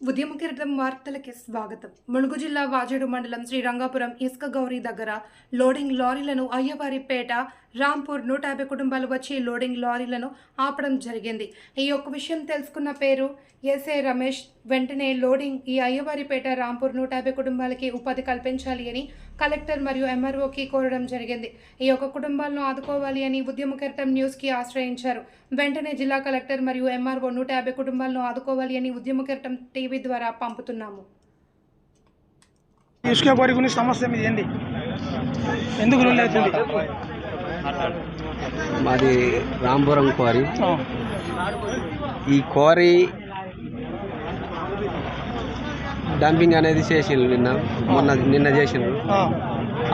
ఉద్యమ కిరీటం వార్తలకి స్వాగతం. ములుగు జిల్లా వాజేడు మండలం శ్రీరంగాపురం ఇసుక గౌరీ దగ్గర లోడింగ్ లారీలను అయ్యవారిపేట రాంపూర్ నూట యాభై కుటుంబాలు వచ్చి లోడింగ్ లారీలను ఆపడం జరిగింది. ఈ యొక్క విషయం తెలుసుకున్న పేరు ఎస్ఏ రమేష్. వెంటనే లోడింగ్ ఈ అయ్యవారిపేట రాంపూర్ నూట యాభై కుటుంబాలకి ఉపాధి కల్పించాలి అని కలెక్టర్ మరియు ఎంఆర్ఓకి కోరడం జరిగింది. ఈ యొక్క కుటుంబాలను ఆదుకోవాలి అని ఉద్యమ కిరీటం న్యూస్కి ఆశ్రయించారు. వెంటనే జిల్లా కలెక్టర్ మరియు ఎంఆర్ఓ నూట యాభై కుటుంబాలను ఆదుకోవాలి అని ఉద్యమ కెరటం టీవీ ద్వారా పంపుతున్నాము. ఇసుక గురించి సమస్య మీద ఎందుకు మాది రాంపురం క్వారీ. ఈ క్వారీ డంపింగ్ అనేది చేసిండ్రు నిన్న మొన్న నిన్న చేసిండ్రు.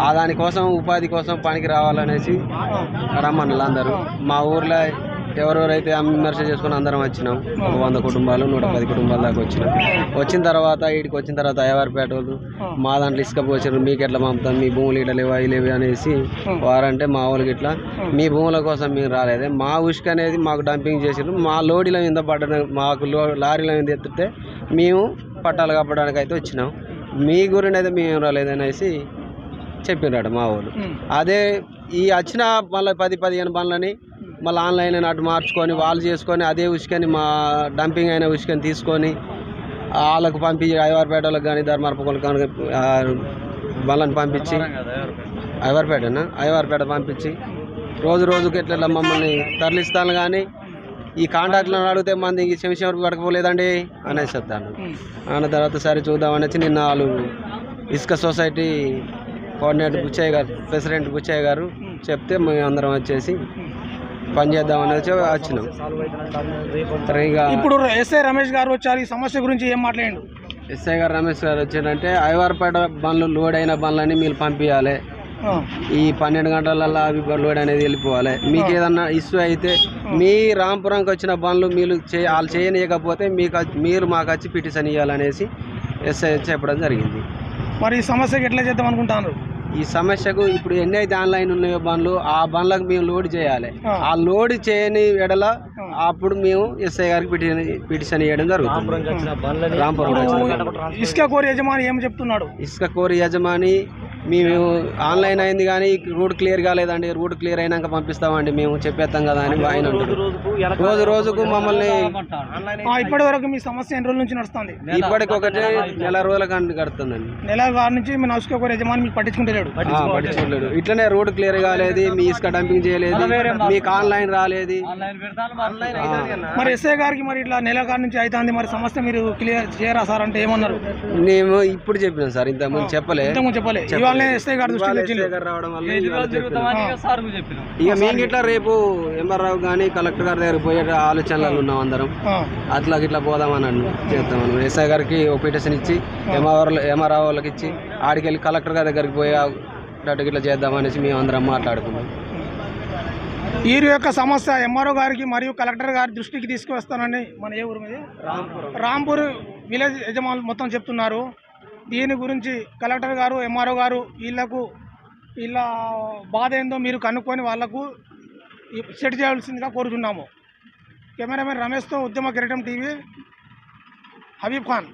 ఆ దానికోసం ఉపాధి కోసం పనికి రావాలనేసి రమ్మన్నారు అందరూ. మా ఊర్లో ఎవరెవరైతే విమర్శ చేసుకుని అందరం వచ్చినాం ఒక వంద కుటుంబాలు నూట పది కుటుంబాల దాకా వచ్చినాం. వచ్చిన తర్వాత వీడికి వచ్చిన తర్వాత అయ్యవారిపేట వాళ్ళు మా దాంట్లో ఇసుక పోసారు మీకు ఎట్లా పంపుతాం మీ భూములు ఇట్లా లేవు అవి లేవు అనేసి వారంటే మా వాళ్ళకి ఇట్లా మీ భూముల కోసం మీరు రాలేదే. మా ఉసుక అనేది మాకు డంపింగ్ చేసారు మా లోడీల మీద పడ్డ మాకు లో లారీల మీద ఎత్తితే మేము పట్టాలు కప్పడానికి అయితే వచ్చినాం. మీ గురించి అయితే మేము రాలేదనేసి చెప్పినాడు మా వాళ్ళు. అదే ఈ వచ్చిన మళ్ళీ పది పదిహేను బండ్లని మళ్ళీ ఆన్లైన్ అటు మార్చుకొని వాళ్ళు చేసుకొని అదే ఉసుకని మా డంపింగ్ అయిన ఉసుకని తీసుకొని వాళ్ళకు పంపించి ఐవర్పేట వాళ్ళకి కానీ ధర్మార్పకులకు కానీ ఆ, పంపించి ఐవర్పేటనా? ఐవర్పేట పంపించి రోజు రోజుకి ఎట్లా మమ్మల్ని తరలిస్తాను కానీ ఈ కాంటాక్ట్లను అడిగితే మంది చెమిషం వరకు పడకపోలేదండి అనేసి చెప్తాను. అన్న తర్వాత సరే చూద్దామనేసి నిన్న వాళ్ళు ఇసుక సొసైటీ కోఆర్డినేటర్ బుచ్చయ్య గారు ప్రెసిడెంట్ బుచ్చయ్య గారు చెప్తే మేము అందరం వచ్చేసి పని చేద్దామని వచ్చి వచ్చినాం. ఇప్పుడు ఎస్ఐ రమేష్ గారు వచ్చారు ఈ సమస్య గురించి ఏం మాట్లాడండు? ఎస్ఐ గారు రమేష్ గారు వచ్చారంటే ఐవార్పేట బండ్లు లోడ్ అయిన బండ్లని మీరు పంపించాలి ఈ పన్నెండు గంటలలో అవి లోడ్ అనేది వెళ్ళిపోవాలి. మీకు ఏదన్నా ఇష్యూ అయితే మీ రాంపురంకి వచ్చిన బండ్లు మీరు చే వాళ్ళు చేయనీయకపోతే మీకు మీరు మాకు వచ్చి పిటిషన్ ఇవ్వాలనేసి ఎస్ఐ చెప్పడం జరిగింది. మరి ఈ సమస్యకి ఎట్లా చేద్దాం అనుకుంటాను ఈ సమస్యకు ఇప్పుడు ఎన్ని అయితే ఆన్లైన్ ఉన్నాయో బండ్లు ఆ బండ్లకు మేము లోడ్ చేయాలి. ఆ. లోడ్ చేయని ఎడల అప్పుడు మేము ఎస్ఐ గారికి పిటిషన్ పిటిషన్ ఇవ్వడం జరుగుతుంది. రాంపురం ఇసుక కోరి యజమాని ఏం చెప్తున్నాడు? ఇసుక కోరి యజమాని మేము ఆన్లైన్ అయింది కానీ రూట్ క్లియర్ కాలేదండి. రూట్ క్లియర్ అయినాక పంపిస్తామండి. మేము చెప్పేస్తాం కదా అని ఆయన రోజు రోజుకు మమ్మల్ని ఇప్పటి వరకు మీ సమస్య ఎన్ని రోజుల నుంచి నడుస్తుంది? ఇప్పటికొకటి నెల రోజుల కంటే కడుతుందండి నెల గారి నుంచి మీ యజమాని మీకు పట్టించుకుంటలేడు. ఆ, పట్టించుకోలేడు ఇట్లనే రోడ్ క్లియర్ కాలేదు మీ ఇసుక డంపింగ్ చేయలేదు మీకు ఆన్లైన్ రాలేదు. మరి ఎస్ఐ గారికి మరి ఇట్లా నెల గారి నుంచి అవుతుంది మరి సమస్య మీరు క్లియర్ చేయరా సార్? అంటే ఏమన్నారు? మేము ఇప్పుడు చెప్పినాం సార్ ఇంతకుముందు చెప్పలే. ఇంతకుముందు ఎస్ఐ గారి. ఇక మేము ఇట్లా రేపు ఎంఆర్రావు కానీ కలెక్టర్ గారి దగ్గర పోయే ఆలోచనలు ఉన్నాం అందరం. అట్లా ఇట్లా పోదామని అన్ను చేద్దామని ఎస్ఐ గారికి ఒక పిటిషన్ ఇచ్చి ఎంఆర్ ఎంఆర్ఆర్ వాళ్ళకి ఇచ్చి ఆడికి వెళ్ళి కలెక్టర్ గారి దగ్గరికి పోయి అటు ఇట్లా చేద్దామనేసి మేము అందరం మాట్లాడుకున్నాం. వీరి యొక్క సమస్య ఎంఆర్ఓ గారికి మరియు కలెక్టర్ గారి దృష్టికి తీసుకువస్తానని మన ఏ ఊరు మీద? రాంపూర్ విలేజ్ యజమానులు మొత్తం చెప్తున్నారు. దీని గురించి కలెక్టర్ గారు ఎంఆర్ఓ గారు వీళ్ళకు వీళ్ళ బాధ ఏందో మీరు కనుక్కొని వాళ్ళకు సెట్ చేయాల్సిందిగా కోరుతున్నాము కెమెరామెన్ రమేష్తో ఉద్యమ కిరీటం టీవీ హబీబ్ ఖాన్.